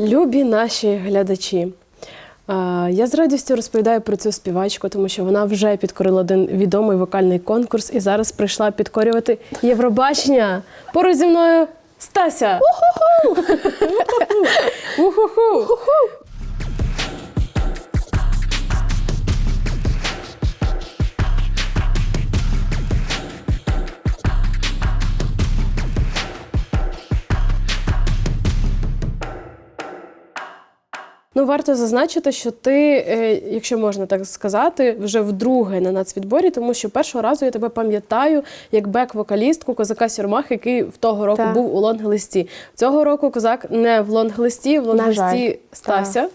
Любі наші глядачі. Я з радістю розповідаю про цю співачку, тому що вона вже підкорила один відомий вокальний конкурс і зараз прийшла підкорювати Євробачення. Поруч зі мною Стася. Уху-ху! Ну, варто зазначити, що ти, е, якщо можна так сказати, вже вдруге на нацвідборі, тому що першого разу я тебе пам'ятаю як бек-вокалістку козака Сюрмах, який в того року Так. був у лонг-листі. Цього року козак не в лонг-листі, в лонг-листі Стася.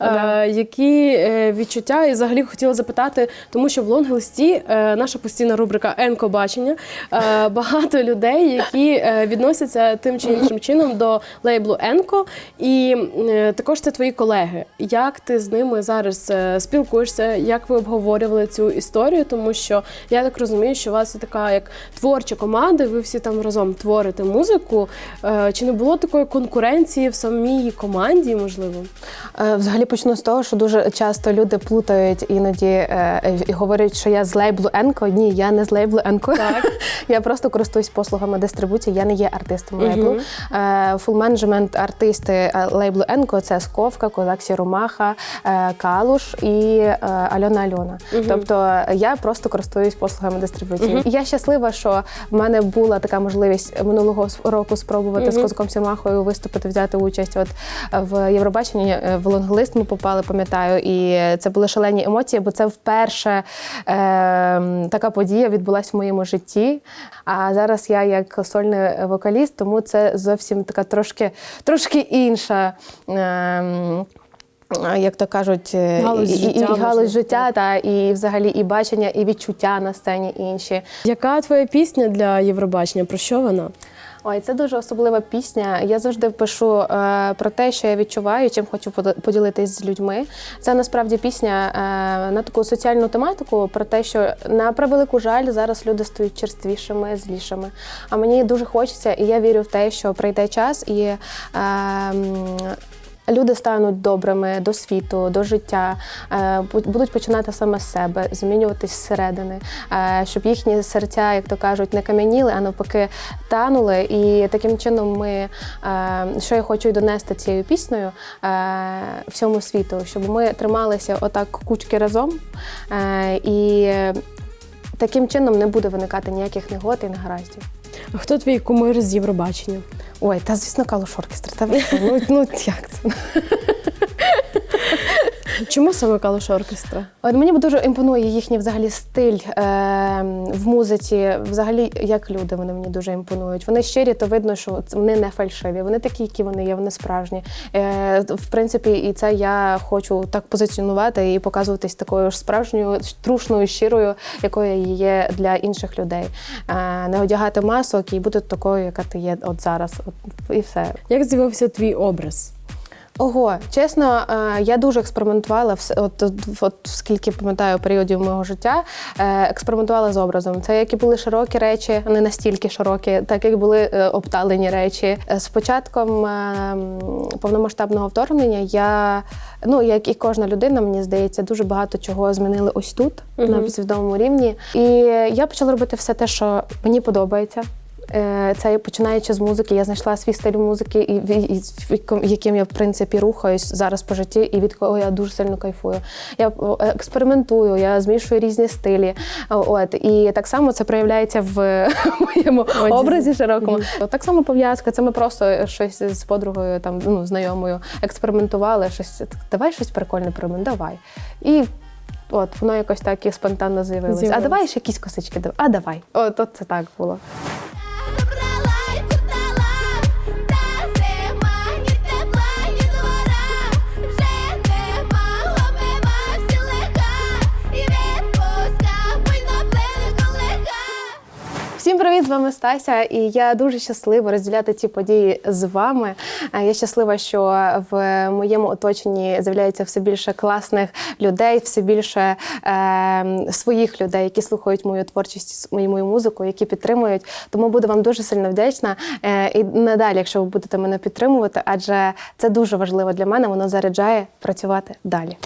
Е, які е, відчуття, і взагалі хотіла запитати, тому що в лонг-листі е, наша постійна рубрика Енко бачення. Е, багато людей, які е, відносяться тим чи іншим чином до лейблу Енко, і е, також це твої колеги. Як ти з ними зараз е, спілкуєшся? Як ви обговорювали цю історію? Тому що я так розумію, що у вас є така як творча команда, ви всі там разом творите музику. Е, Чи не було такої конкуренції в самій команді, можливо? Е, Взагалі почну з того, що дуже часто люди плутають іноді і говорять, що я з лейблу Енко. Ні, я не з лейблу Енко. Так. Я просто користуюсь послугами дистрибуції, я не є артистом лейблу. Фул менеджмент артисти лейблу Енко це Сковка, Козак Сіромаха, е, Калуш і е, Альона Альона. Тобто я просто користуюсь послугами дистрибуції. І я щаслива, що в мене була така можливість минулого року спробувати з Козаком Сірмахою виступити, взяти участь. От в Євробаченні е, в лонглист ми попали, пам'ятаю, і це були шалені емоції, бо це вперше е, така подія відбулася в моєму житті. А зараз я як сольний вокаліст, тому це зовсім така трошки, трошки інша. Е, як то кажуть, е, Галузь і, і, життя, і галузь можна життя, та і взагалі і бачення, і відчуття на сцені інші. Яка твоя пісня для Євробачення? Про що вона? Ой, це дуже особлива пісня. Я завжди пишу е, про те, що я відчуваю, чим хочу поділитись з людьми. Це насправді пісня е, на таку соціальну тематику, про те, що на превелику жаль зараз люди стають черствішими, злішими. А мені дуже хочеться, і я вірю в те, що прийде час і. Е, м, Люди стануть добрими до світу, до життя, е, будуть починати саме з себе, змінюватись зсередини, е, щоб їхні серця, як то кажуть, не кам'яніли, а навпаки танули. І таким чином ми, е, що я хочу донести цією піснею всьому світу, щоб ми трималися отак кучки разом. І таким чином не буде виникати ніяких негод і негараздів. А хто твій кумир з Євробачення? Ой, та звісно, Калуш оркестр. Та ви ну, ну як це? Чому саме Калуш оркестра? От мені дуже імпонує їхній взагалі стиль е, в музиці. Взагалі, як люди вони мені дуже імпонують. Вони щирі, то видно, що вони не фальшиві. Вони такі, які вони є, вони справжні. Е, в принципі, і це я хочу так позиціонувати і показуватись такою ж справжньою, трушною, щирою, якою є для інших людей. Е, не одягати масок і бути такою, яка ти є от зараз. От, і все. Як з'явився твій образ? Ого, чесно, е, я дуже експериментувала от, от, от скільки пам'ятаю періодів мого життя, е, експериментувала з образом. Це які були широкі речі, не настільки широкі, так як були е, обталені речі. З початком повномасштабного вторгнення я, ну як і кожна людина, мені здається, дуже багато чого змінили ось тут, на підсвідомому рівні. І я почала робити все те, що мені подобається. Е, Це починаючи з музики, я знайшла свій стиль музики, і, і, і яким- я в принципі рухаюсь зараз по житті, і від кого я дуже сильно кайфую. Я експериментую, я змішую різні стилі. От і так само це проявляється в моєму образі широкому. Так само пов'язка. Це ми просто щось з подругою, там ну знайомою, експериментували. Щось давай щось прикольне придумаємо, давай. І От воно якось так і спонтанно з'явилося. А давай ще якісь косички. А давай. От, от це так було. Вами Стася, і я дуже щаслива розділяти ці події з вами. Е, Я щаслива, що в моєму оточенні з'являється все більше класних людей, все більше е, своїх людей, які слухають мою творчість, мою, мою музику, які підтримують. Тому буду вам дуже сильно вдячна. Е, і надалі, якщо ви будете мене підтримувати, адже це дуже важливо для мене, воно заряджає працювати далі.